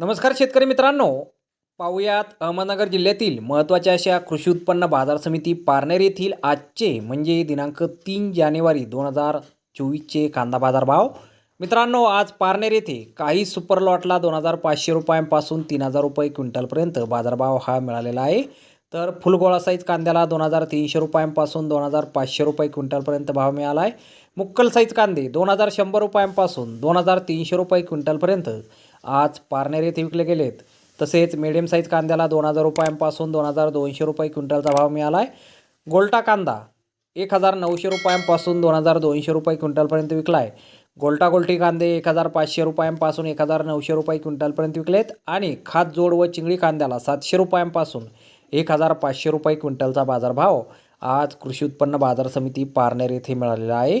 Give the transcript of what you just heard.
नमस्कार शेतकरी मित्रांनो. पाहुयात अहमदनगर जिल्ह्यातील महत्त्वाच्या अशा कृषी उत्पन्न बाजार समिती पारनेर येथील आजचे म्हणजे दिनांक तीन जानेवारी दोन हजार चोवीसचे कांदा बाजार भाव. मित्रांनो आज पारनेर येथे काही सुपर लॉटला दोन हजार पाचशे रुपयांपासून तीन हजार रुपये क्विंटलपर्यंत बाजारभाव हा मिळालेला आहे. तर फुलगोळा साईज कांद्याला दोन हजार तीनशे रुपयांपासून दोन हजार पाचशे रुपये क्विंटलपर्यंत भाव मिळाला आहे मुक्कल साईज कांदे दोन हजार शंभर रुपयांपासून दोन हजार तीनशे रुपये क्विंटलपर्यंत आज पारनेर येथे विकले गेलेत. तसेच मिडियम साईज कांद्याला दोन हजार रुपयांपासून दोन हजार दोनशे रुपये क्विंटलचा भाव मिळाला आहे गोल्टा कांदा एक हजार नऊशे रुपयांपासून दोन हजार दोनशे रुपये क्विंटलपर्यंत विकला आहे गोल्टा गोल्टी कांदे एक हजार पाचशे रुपयांपासून एक हजार नऊशे रुपये क्विंटलपर्यंत विकलेत आणि खात जोड व चिंगडी कांद्याला सातशे रुपयांपासून एक हजार पाचशे रुपये क्विंटलचा बाजारभाव आज कृषी उत्पन्न बाजार समिती पारनेर येथे मिळालेला आहे.